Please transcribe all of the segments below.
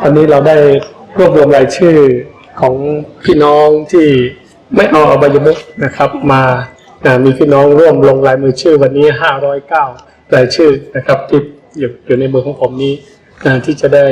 ตอนนี้เราได้รวบรวมรายชื่อของพี่น้องที่ไม่เอาอบายมุกนะครับ มามีพี่น้องร่วมลงลายมือชื่อวันนี้ 509 รายชื่อนะครับที่อยู่อยู่ในมือของผมนี้นที่จะได้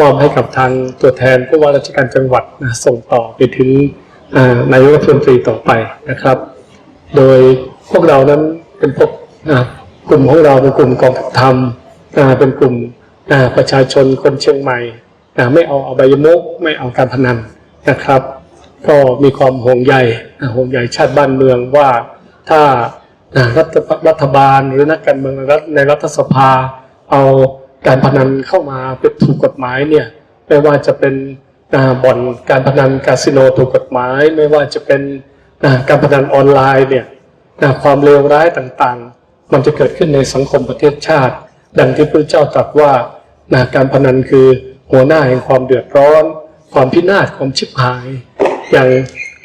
มอบให้กับทางตัวแทนผู้ว่าราชการจังหวัดนะส่งต่อไปถึงนายกรัฐมนตรีต่อไปนะครับ โดยพวกเรานั้นเป็นพวกกลุ่มของเราเป็นกลุ่มกองทัพธรรมเป็นกลุ่มประชาชนคนเชียงใหม่ อ่าไม่เอาอใบยมุกไม่เอาการพนันนะครับ ก็มีความห่วงใยอ่าห่วงใยชาติบ้านเมืองว่าถ้าอ่ารัฐรัฐบาลหรือนักการเมืองในรัฐในรัฐสภา เอาการพนันเข้ามาเป็นถูกกฎหมายเนี่ยไม่ว่าจะเป็นบ่อนการพนันคาสิโนถูกกฎหมาย ไม่ว่าจะเป็นการพนันออนไลน์เนี่ยนะความเลวร้ายต่างๆ มันจะเกิดขึ้นในสังคมประเทศชาติ ดังที่พระเจ้าตรัสว่านะการพนันคือ หัวหน้าแห่งความเดือดร้อน ความพินาศความชิบหาย อย่าง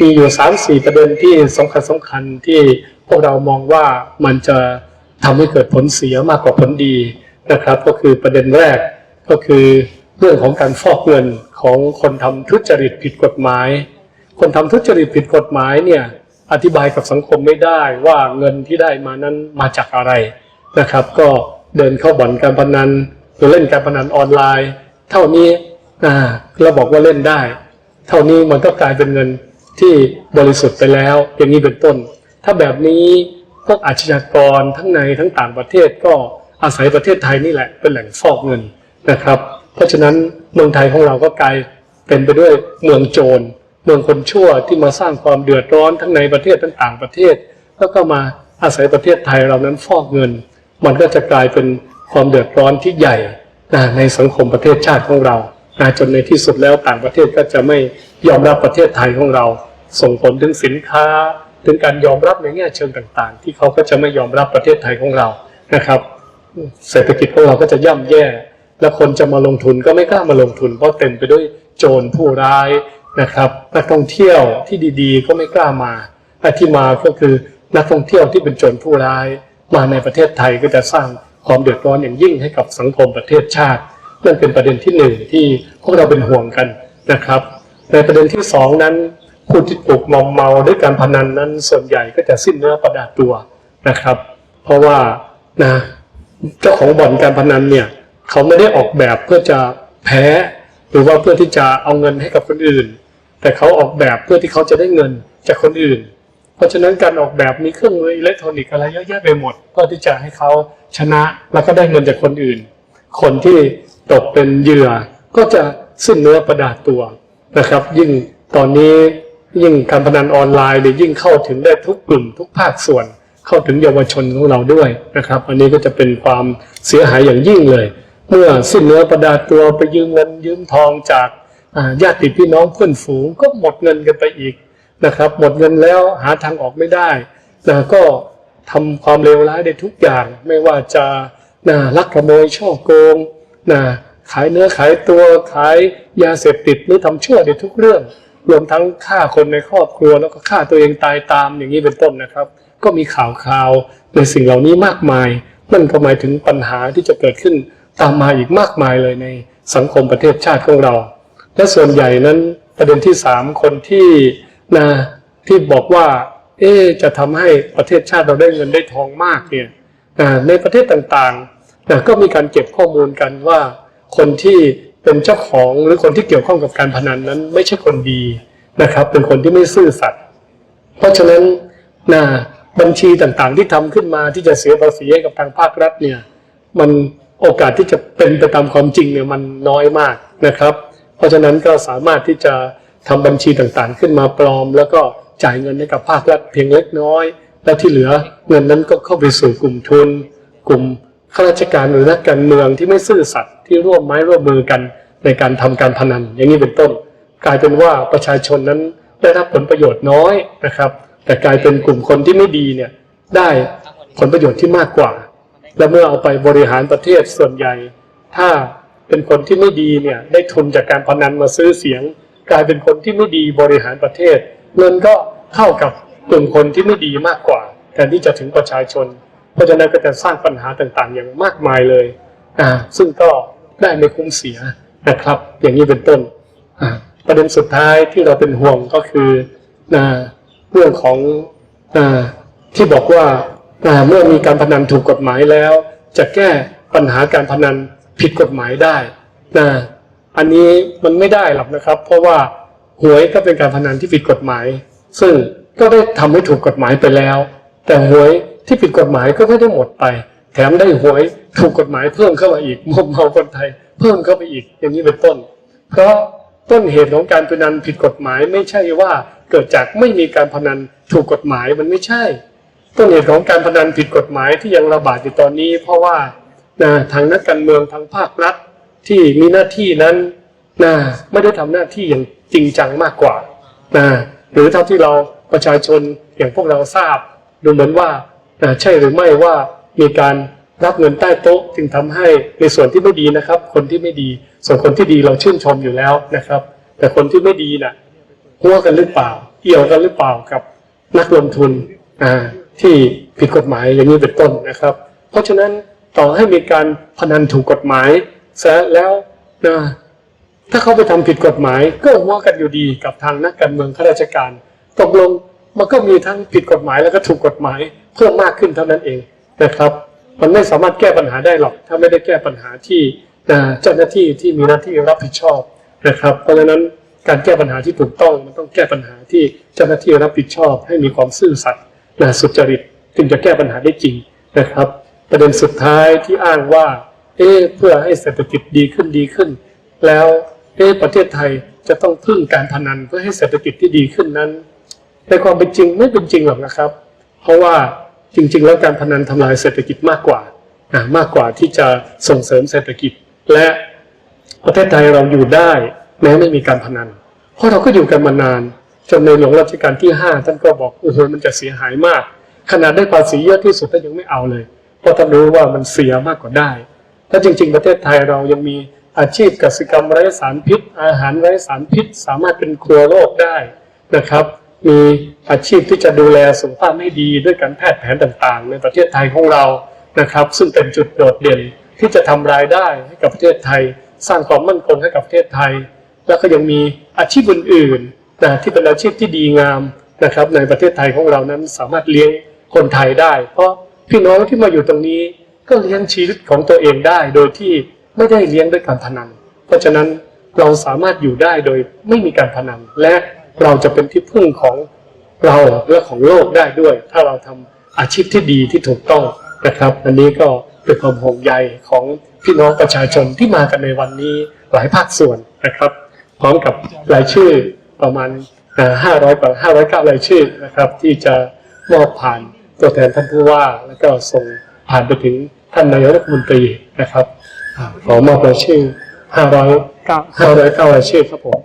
มีอยู่สามสี่ประเด็นที่สำคัญสำคัญที่พวกเรามองว่ามันจะทำให้เกิดผลเสียมากกว่าผลดีนะครับ ก็คือประเด็นแรกก็คือเรื่องของการฟอกเงินของคนทำทุจริตผิดกฎหมาย คนทำทุจริตผิดกฎหมายเนี่ยอธิบายกับสังคมไม่ได้ว่าเงินที่ได้มานั้นมาจากอะไรนะครับ ก็เดินเข้าบ่อนการพนันหรือเล่นการพนันออนไลน์ เท่านี้อ่าเราบอกว่าเล่นได้ เท่านี้มันก็กลายเป็นเงินที่บริสุทธิ์ไปแล้ว อย่างนี้เป็นต้น ถ้าแบบนี้พวกอาชญากรทั้งในทั้งต่างประเทศก็อาศัยประเทศไทยนี่แหละเป็นแหล่งฟอกเงินนะครับ เพราะฉะนั้นเมืองไทยของเราก็กลายเป็นไปด้วยเมืองโจรเมืองคนชั่วที่มาสร้างความเดือดร้อนทั้งในประเทศทั้งต่างประเทศ แล้วก็มาอาศัยประเทศไทยเรานั้นฟอกเงิน มันก็จะกลายเป็นความเดือดร้อนที่ใหญ่ ในสังคมประเทศชาติของเรานะจนในที่สุดแล้วต่างประเทศก็จะไม่ยอมรับประเทศไทยของเรา ส่งผลถึงสินค้า ถึงการยอมรับในแง่เชิงต่าง ๆ ที่เขาก็จะไม่ยอมรับประเทศไทยของเรานะครับ เศรษฐกิจของเราก็จะย่ำแย่ แล้วคนจะมาลงทุนก็ไม่กล้ามาลงทุน เพราะเต็มไปด้วยโจรผู้ร้ายนะครับนักท่องเที่ยวที่ดีๆ ก็ไม่กล้ามาแต่ที่มาก็คือนักท่องเที่ยวที่เป็นโจรผู้ร้าย มาในประเทศไทยก็จะสร้าง ความเดือดร้อนอย่างยิ่งให้กับสังคมประเทศชาตินั่นเป็นประเด็นที่หนึ่งที่พวกเราเป็นห่วงกันนะครับ ในประเด็นที่สองนั้นผู้ที่ถูกมอมเมาด้วยการพนันนั้นส่วนใหญ่ก็จะสิ้นเนื้อประดาตัวนะครับ เพราะว่านะเจ้าของบ่อนการพนันเนี่ยเขาไม่ได้ออกแบบเพื่อจะแพ้หรือว่าเพื่อที่จะเอาเงินให้กับคนอื่น แต่เขาออกแบบเพื่อที่เขาจะได้เงินจากคนอื่น เพราะฉะนั้นการออกแบบมีเครื่องมืออิเล็กทรอนิกส์อะไรเยอะแยะไปหมดเพื่อที่จะให้เขาชนะแล้วก็ได้เงินจากคนอื่น คนที่ตกเป็นเหยื่อก็จะสิ้นเนื้อประดาตัวนะครับ ยิ่งตอนนี้ยิ่งการพนันออนไลน์เนี่ยยิ่งเข้าถึงได้ทุกกลุ่มทุกภาคส่วน เข้าถึงเยาวชนของเราด้วยนะครับ อันนี้ก็จะเป็นความเสียหายอย่างยิ่งเลย เมื่อสิ้นเนื้อประดาตัวไปยืมเงินยืมทองจากญาติพี่น้องเพื่อนฝูงก็หมดเงินกันไปอีก นะครับ หมดเงินแล้วหาทางออกไม่ได้นะก็ทำความเลวร้ายได้ทุกอย่าง ไม่ว่าจะนะลักขโมยช่อโกงนะขายเนื้อขายตัวขายยาเสพติดหรือทำชั่วในทุกเรื่อง รวมทั้งฆ่าคนในครอบครัวแล้วก็ฆ่าตัวเองตายตามอย่างนี้เป็นต้นนะครับ ก็มีข่าวข่าวในสิ่งเหล่านี้มากมาย นั่นก็หมายถึงปัญหาที่จะเกิดขึ้นตามมาอีกมากมายเลยในสังคมประเทศชาติของเรา และส่วนใหญ่นั้นประเด็นที่สามคนที่ นะที่บอกว่า เอ๊จะทำให้ประเทศชาติเราได้เงินได้ทองมากเนี่ยนะในประเทศต่างๆนะก็มีการเก็บข้อมูลกันว่า คนที่เป็นเจ้าของหรือคนที่เกี่ยวข้องกับการพนันนั้น ไม่ใช่คนดีนะครับ เป็นคนที่ไม่ซื่อสัตย์เพราะฉะนั้นนะบัญชีต่างๆ ที่ทำขึ้นมาที่จะเสียภาษีให้กับทางภาครัฐเนี่ยมันโอกาสที่จะเป็นไปตามความจริงเนี่ยมันน้อยมากนะครับ เพราะฉะนั้นก็สามารถที่จะ ทำบัญชีต่างๆ ขึ้นมาปลอม แล้วก็จ่ายเงินให้กับภาครัฐเพียงเล็กน้อย แล้วที่เหลือเงินนั้นก็เข้าไปสู่กลุ่มทุน กลุ่มข้าราชการหรือนักการเมืองที่ไม่ซื่อสัตย์ที่ร่วมไม้ร่วมมือกันในการทำการพนันอย่างนี้เป็นต้น กลายเป็นว่าประชาชนนั้นได้รับผลประโยชน์น้อยนะครับ แต่กลายเป็นกลุ่มคนที่ไม่ดีเนี่ยได้ผลประโยชน์ที่มากกว่า และเมื่อเอาไปบริหารประเทศส่วนใหญ่ ถ้าเป็นคนที่ไม่ดีเนี่ยได้ทุนจากการพนันมาซื้อเสียง กลายเป็นคนที่ไม่ดีบริหารประเทศ เงินก็เข้ากับกลุ่มคนที่ไม่ดีมากกว่าแทนที่จะถึงประชาชน เพราะฉะนั้นก็จะสร้างปัญหาต่างๆ อย่างมากมายเลยอ่าซึ่งก็ได้ไม่คุ้มเสียนะครับ อย่างนี้เป็นต้นอ่าประเด็นสุดท้ายที่เราเป็นห่วงก็คืออ่าเรื่องของอาที่บอกว่าอ่าเมื่อมีการพนันถูกกฎหมายแล้ว จะแก้ปัญหาการพนันผิดกฎหมายได้นะ อันนี้มันไม่ได้หรอกนะครับ เพราะว่าหวยก็เป็นการพนันที่ผิดกฎหมาย ซึ่งก็ได้ทำให้ถูกกฎหมายไปแล้ว แต่หวยที่ผิดกฎหมายก็ไม่ได้หมดไป แถมได้หวยถูกกฎหมายเพิ่มเข้ามาอีกมอมเมาคนไทย เพิ่มเข้าไปอีกอย่างนี้เป็นต้น เพราะต้นเหตุของการพนันผิดกฎหมายไม่ใช่ว่าเกิดจากไม่มีการพนันถูกกฎหมายมันไม่ใช่ ต้นเหตุของการพนันผิดกฎหมายที่ยังระบาดอยู่ตอนนี้ เพราะว่าทางนักการเมืองทางภาครัฐ ที่มีหน้าที่นั้นนะไม่ได้ทำหน้าที่อย่างจริงจังมากกว่านะหรือเท่าที่เราประชาชนอย่างพวกเราทราบ ดูเหมือนว่านะใช่หรือไม่ว่ามีการรับเงินใต้โต๊ะจึงทำให้ในส่วนที่ไม่ดีนะครับ คนที่ไม่ดี ส่วนคนที่ดีเราชื่นชมอยู่แล้วนะครับ แต่คนที่ไม่ดีน่ะหัวกันหรือเปล่า เอี่ยวกันหรือเปล่ากับนักลงทุนที่ผิดกฎหมายอย่างนี้เป็นต้นนะครับ เพราะฉะนั้นต่อให้มีการพนันถูกกฎหมาย ซะแล้วนะถ้าเขาไปทำผิดกฎหมาย ก็หัวกันอยู่ดีกับทางนักการเมืองข้าราชการ ตกลงมันก็มีทั้งผิดกฎหมายแล้วก็ถูกกฎหมายเพิ่มมากขึ้นเท่านั้นเองนะครับ มันไม่สามารถแก้ปัญหาได้หรอก ถ้าไม่ได้แก้ปัญหาที่เจ้าหน้าที่ที่มีหน้าที่รับผิดชอบนะครับ เพราะฉะนั้นการแก้ปัญหาที่ถูกต้องมันต้องแก้ปัญหาที่เจ้าหน้าที่รับผิดชอบ ให้มีความซื่อสัตย์นะสุจริตถึงจะแก้ปัญหาได้จริงนะครับ ประเด็นสุดท้ายที่อ้างว่า เอ๊เพื่อให้เศรษฐกิจดีขึ้นดีขึ้น แล้วเอ๊ประเทศไทยจะต้องพึ่งการพนันเพื่อให้เศรษฐกิจที่ดีขึ้นนั้นในความเป็นจริงไม่เป็นจริงหรอกนะครับ เพราะว่าจริง ๆ แล้วการพนันทำลายเศรษฐกิจมากกว่าอ่ามากกว่าที่จะส่งเสริมเศรษฐกิจ และประเทศไทยเราอยู่ได้ แม้ไม่มีการพนัน เพราะเราก็อยู่กันมานานจนในหลวงรัชกาลที่ห้าท่านก็บอกโอ้โหมันจะเสียหายมาก ขนาดได้ภาษีเยอะที่สุดท่านยังไม่เอาเลย เพราะท่านรู้ว่ามันเสียมากกว่าได้ และจริง ๆ ประเทศไทยเรายังมีอาชีพกสิกรรมไร้สารพิษ อาหารไร้สารพิษ สามารถเป็นครัวโลกได้นะครับ มีอาชีพที่จะดูแลสุขภาพให้ดีด้วยการแพทย์แผนต่างๆ ในประเทศไทยของเรานะครับ ซึ่งเป็นจุดโดดเด่นที่จะทำรายได้ให้กับประเทศไทย สร้างความมั่นคงให้กับประเทศไทย แล้วก็ยังมีอาชีพอื่นๆนะที่เป็นอาชีพที่ดีงามนะครับ ในประเทศไทยของเรานั้นสามารถเลี้ยงคนไทยได้ เพราะพี่น้องที่มาอยู่ตรงนี้ ก็เลี้ยงชีวิตของตัวเองได้โดยที่ไม่ได้เลี้ยงด้วยการพนัน เพราะฉะนั้นเราสามารถอยู่ได้โดยไม่มีการพนัน และเราจะเป็นที่พึ่งของเราและของโลกได้ด้วย ถ้าเราทำอาชีพที่ดีที่ถูกต้องนะครับ อันนี้ก็เป็นความห่วงใยของพี่น้องประชาชนที่มากันในวันนี้หลายภาคส่วนนะครับ พร้อมกับรายชื่อประมาณห้าร้อยกว่าห้าร้อยเก้ารายชื่อนะครับ ที่จะมอบผ่านตัวแทนท่านผู้ว่า แล้วก็ส่ง ผ่านไปถึงท่านนายกรัฐมนตรีนะครับขอมอบรายชื่อห้าร้อยเก้าห้าร้อยเก้ารายชื่อครับผม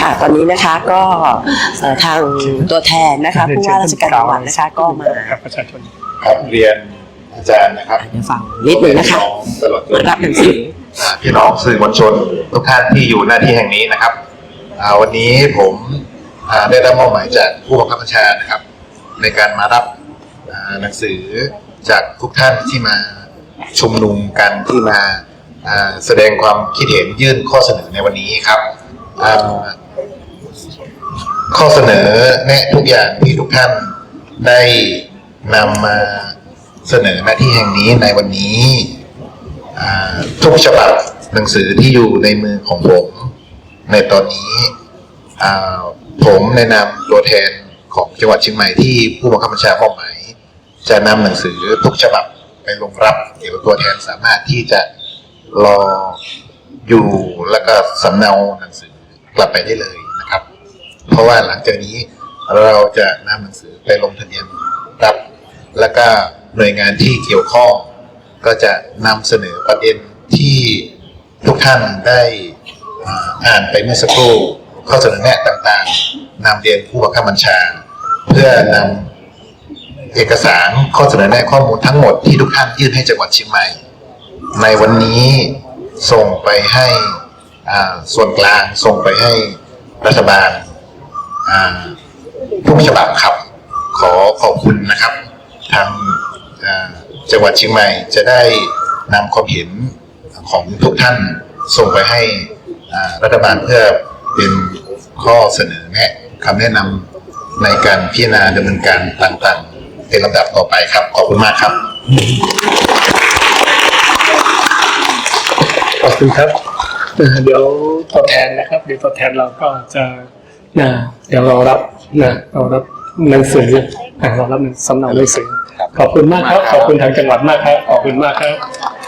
ค่ะตอนนี้นะคะก็เอ่อทางตัวแทนนะคะผู้ว่าราชการจังหวัดนะคะก็มากับประชาชน ครับเรียนอาจารย์นะครับเดี๋ยวฟังนิดหนึ่งนะคะพี่องตลอดจมานรับหนังสือ อ่าพี่น้องสื่อมวลชนทุกท่านที่อยู่หน้าที่แห่งนี้นะครับอ่าวันนี้ผมอ่าได้รับมอบหมายจากผู้บังคับบัญชานะครับ ในการมารับอ่าหนังสือจากทุกท่านที่มาชุมนุมกันที่มาอ่าแสดงความคิดเห็นยื่นข้อเสนอในวันนี้ครับ อ่าข้อเสนอแนะทุกอย่างที่ทุกท่านได้นำมาเสนอหน้าที่แห่งนี้ในวันนี้ทุกฉบับหนังสือที่อยู่ในมือของผม ในตอนนี้ผมในนามตัวแทนของจังหวัดเชียงใหม่ที่ผู้บังคับบัญชามอบหมายจะนำหนังสือทุกฉบับไปลงรับเดี๋ยวตัวแทนสามารถที่จะรออยู่แล้วก็สำเนาหนังสือ กลับไปได้เลยนะครับ เพราะว่าหลังจากนี้เราจะนำหนังสือไปลงทะเบียนรับ แล้วก็หน่วยงานที่เกี่ยวข้อง ก็จะนำเสนอประเด็นที่ทุกท่านได้อ่านไปเมื่อสักครู่ข้อเสนอแนะต่างๆนำเรียนผู้บังคับบัญชา เพื่อนำเอกสารข้อเสนอแนะข้อมูลทั้งหมดที่ทุกท่านยื่นให้จังหวัดเชียงใหม่ ในวันนี้ส่งไปให้ ส่วนกลางส่งไปให้รัฐบาลอ่าทุกฉบับครับ ขอขอบคุณนะครับ ทางจังหวัดเชียงใหม่จะได้นำความเห็นของทุกท่านส่งไปให้รัฐบาลเพื่อเป็นข้อเสนอแนะคำแนะนำในการพิจารณาดำเนินการต่างๆในลำดับต่อไปครับ ขอบคุณมากครับ ขอบคุณครับ เดี๋ยวตัวแทนนะครับ เดี๋ยวตัวแทนเราก็จะนะเดี๋ยวเรารับนะเรารับหนังสืออ่าเรารับสำเนาหนังสือขอบคุณมากครับ ขอบคุณทางจังหวัดมากครับ ขอบคุณมากครับ